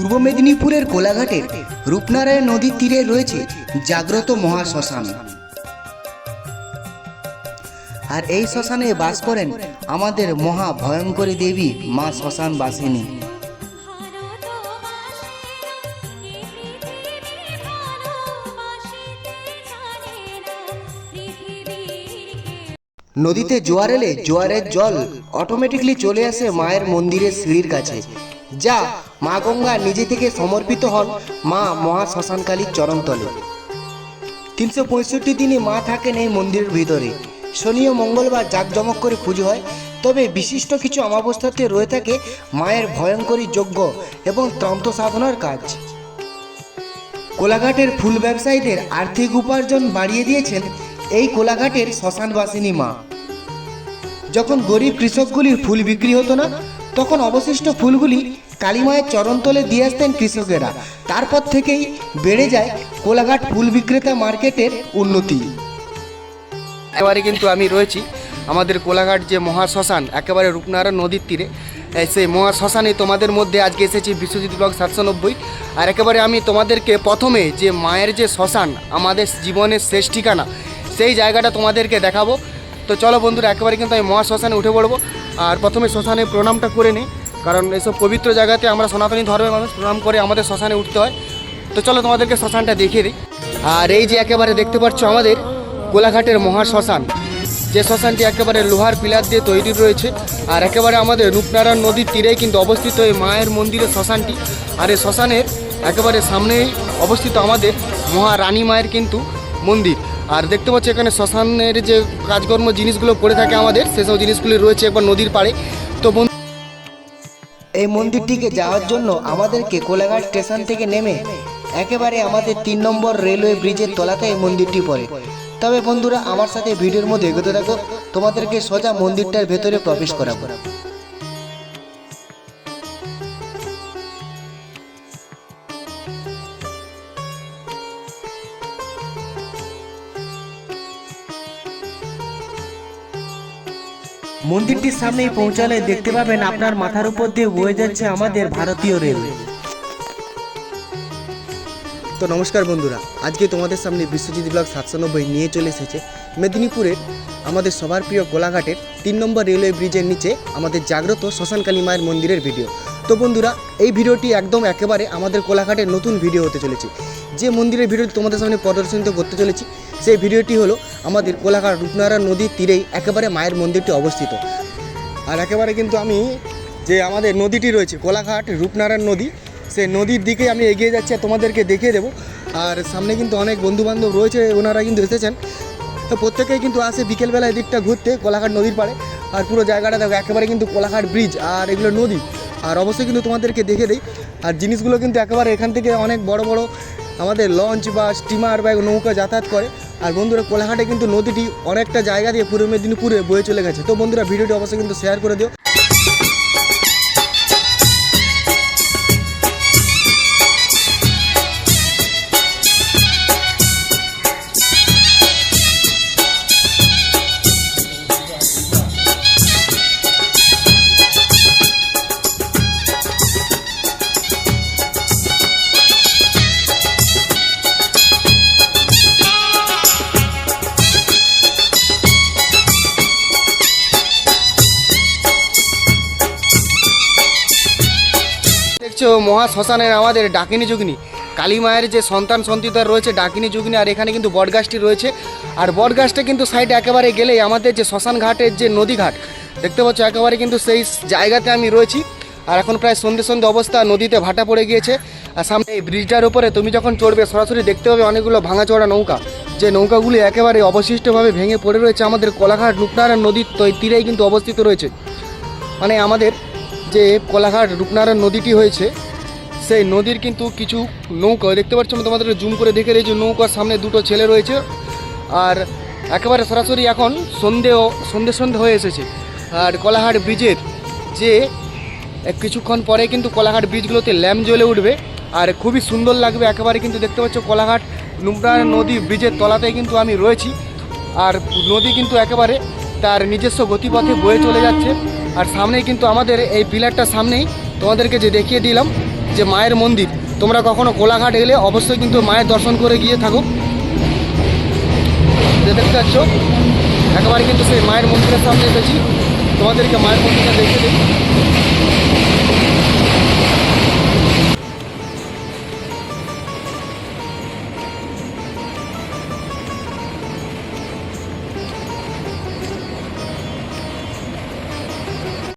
পূর্ব মেদিনীপুরের কোলাঘাটের রূপনারায়ণ নদীর তীরে রয়েছে জাগ্রত মহাশ্মশান আর এই শ্মশানে বাস করেন আমাদের মহা ভয়ঙ্করী দেবী মা শ্মশান বাসিনী নদীতে জোয়ার এলে জোয়ারের জল অটোমেটিকলি চলে আসে মায়ের মন্দিরের সিঁড়ির কাছে। যা মা গঙ্গা নিজে থেকে সমর্পিত হন মা মহা শ্মশানকালীর চরণতলে। তিনশো পঁয়ষট্টি দিনই মা থাকেন এই মন্দিরের ভিতরে। শনি ও মঙ্গলবার জাঁকজমক করে পুজো হয়। তবে বিশিষ্ট কিছু অমাবস্থাতে রয়ে থাকে মায়ের ভয়ঙ্করী যজ্ঞ এবং তন্ত্র সাধনার কাজ। কোলাঘাটের ফুল ব্যবসায়ীদের আর্থিক উপার্জন বাড়িয়ে দিয়েছেন এই কোলাঘাটের শ্মশানবাসিনী মা। যখন গরিব কৃষকগুলির ফুল বিক্রি হতো না, তখন অবশিষ্ট ফুলগুলি কালীমায়ের চরণতলে দিয়ে আসতেন কৃষকেরা। তারপর থেকেই বেড়ে যায় কোলাঘাট ফুল বিক্রেতা মার্কেটের উন্নতি। একেবারে কিন্তু আমি রয়েছি আমাদের কোলাঘাট যে মহাশ্মশান, একেবারে রূপনারায়ণ নদীর তীরে। সেই মহাশ্মশানে তোমাদের মধ্যে আজকে এসেছি বিশ্বজিৎ ব্লক সাতশো নব্বই। আর একেবারে আমি তোমাদেরকে প্রথমে যে মায়ের যে শ্মশান, আমাদের জীবনের শেষ ঠিকানা, সেই জায়গাটা তোমাদেরকে দেখাবো। তো চলো বন্ধুরা, একেবারে কিন্তু আমি মহাশ্মশানে উঠে পড়ব। আর প্রথমে শ্মশানে প্রণামটা করে নিই। কারণ এইসব পবিত্র জায়গাতে আমরা সনাতনী ধর্মের মানুষ প্রণাম করে আমাদের শ্মশানে উঠতে হয়। তো চলো তোমাদেরকে শ্মশানটা দেখিয়ে দিই। আর এই যে একেবারে দেখতে পাচ্ছ আমাদের কোলাঘাটের মহাশ্মশান যে শ্মশানটি একেবারে লোহার পিলার দিয়ে তৈরি রয়েছে আর একেবারে আমাদের রূপনারায়ণ নদীর তীরেই কিন্তু অবস্থিত এই মায়ের মন্দিরের শ্মশানটি। আর এই শ্মশানের একেবারে সামনেই অবস্থিত আমাদের মহারানী মায়ের কিন্তু মন্দির। আর দেখতে পাচ্ছি এখানে শ্মশানের যে কাজকর্ম জিনিসগুলো পড়ে থাকে আমাদের, সেসব জিনিসগুলি রয়েছে একবার নদীর পাড়ে। তো বন্ধু এই মন্দিরটিকে যাওয়ার জন্য আমাদেরকে কোলাঘাট স্টেশন থেকে নেমে একেবারে আমাদের তিন নম্বর রেলওয়ে ব্রিজের তলাতে এই মন্দিরটি পড়ে। তবে বন্ধুরা, আমার সাথে ভিডিওর মধ্যে এগোতে থাকো। তোমাদেরকে সোজা মন্দিরটার ভেতরে প্রবেশ করা করাবো। মন্দিরটির সামনেই পৌঁছালে দেখতে পাবেন আপনার মাথার উপর দিয়ে বয়ে যাচ্ছে আমাদের ভারতীয় রেলওয়ে। তো নমস্কার বন্ধুরা, আজকে তোমাদের সামনে বিশ্বজিৎ ব্লগ সাতশো নব্বই নিয়ে চলে এসেছে। মেদিনীপুরের আমাদের সবার প্রিয় কোলাঘাটের তিন নম্বর রেলওয়ে ব্রিজের নিচে আমাদের জাগ্রত শ্মশানকালী মায়ের মন্দিরের ভিডিও। তো বন্ধুরা, এই ভিডিওটি একদম একেবারে আমাদের কোলাঘাটের নতুন ভিডিও হতে চলেছে। যে মন্দিরের ভিডিওটি তোমাদের সামনে প্রদর্শনিত করতে চলেছি, সেই ভিডিওটি হলো আমাদের কোলাঘাট রূপনারায়ণ নদীর তীরেই একেবারে মায়ের মন্দিরটি অবস্থিত। আর একেবারে কিন্তু আমি যে আমাদের নদীটি রয়েছে, কোলাঘাট রূপনারায়ণ নদী, সেই নদীর দিকে আমি এগিয়ে যাচ্ছি আর তোমাদেরকে দেখিয়ে দেবো। আর সামনে কিন্তু অনেক বন্ধুবান্ধব রয়েছে, ওনারা কিন্তু এসেছেন। তো প্রত্যেকেই কিন্তু আসে বিকেলবেলা এদিকটা ঘুরতে কোলাঘাট নদীর পাড়ে। আর পুরো জায়গাটা দেখো, একেবারে কিন্তু কোলাঘাট ব্রিজ আর এগুলো নদী। আর অবশ্যই কিন্তু তোমাদেরকে দেখে দিই। আর জিনিসগুলো কিন্তু একেবারে এখান থেকে অনেক বড় বড় আমাদের লঞ্চ বা স্টিমার বা নৌকা যাতায়াত করে। আর বন্ধুরা, কোলাঘাটে কিন্তু নদীটি অনেকটা জায়গা দিয়ে পূর্ব মেদিনীপুরে বয়ে চলে গেছে। তো বন্ধুরা, ভিডিওটি অবশ্যই কিন্তু শেয়ার করে দিও। দেখছ মহা শ্মশানের আমাদের ডাকিনী যুগনি। কালী মায়ের যে সন্তান সন্তিতার রয়েছে, ডাকিনী যুগনি, আর এখানে কিন্তু বটগাছটি রয়েছে। আর বটগাছটা কিন্তু সাইডে একেবারে গেলেই আমাদের যে শ্মশান ঘাটের যে নদী ঘাট, দেখতে পাচ্ছ একেবারে কিন্তু সেই জায়গাতে আমি রয়েছি। আর এখন প্রায় সন্ধে সন্ধে অবস্থা, নদীতে ভাটা পড়ে গিয়েছে। আর সামনে এই ব্রিজটার উপরে তুমি যখন চড়বে, সরাসরি দেখতে পাবে অনেকগুলো ভাঙাচোরা নৌকা। যে নৌকাগুলি একেবারে অবশিষ্টভাবে ভেঙে পড়ে রয়েছে আমাদের কোলাঘাট, রূপনারায়ণ নদীর তীরেই কিন্তু অবস্থিত রয়েছে। মানে আমাদের যে কোলাঘাট রূপনারায়ণ নদীটি হয়েছে, সেই নদীর কিন্তু কিছু নৌকা, দেখতে পাচ্ছ আমি তোমাদের, জুম করে দেখে রয়েছে নৌকার সামনে দুটো ছেলে রয়েছে। আর একেবারে সরাসরি এখন সন্ধে সন্ধে সন্ধে হয়ে এসেছে। আর কোলাঘাট ব্রিজের যে কিছুক্ষণ পরে কিন্তু কোলাঘাট ব্রিজগুলোতে ল্যাম্প জ্বলে উঠবে। আর খুবই সুন্দর লাগবে একেবারে কিন্তু দেখতে পাচ্ছ, কোলাঘাট রূপনারায়ণ নদী ব্রিজের তলাতেই কিন্তু আমি রয়েছি। আর নদী কিন্তু একেবারে তার নিজস্ব গতিপথে বয়ে চলে যাচ্ছে। আর সামনেই কিন্তু আমাদের এই পিলারটা সামনেই তোমাদেরকে যে দেখিয়ে দিলাম যে মায়ের মন্দির। তোমরা কখনো কোলাঘাট এলে অবশ্যই কিন্তু মায়ের দর্শন করে গিয়ে থাকো। দেখতে পাচ্ছ, একেবারে কিন্তু সেই মায়ের মন্দিরের সামনে এসেছি। তোমাদেরকে মায়ের মন্দিরটা দেখে দিই।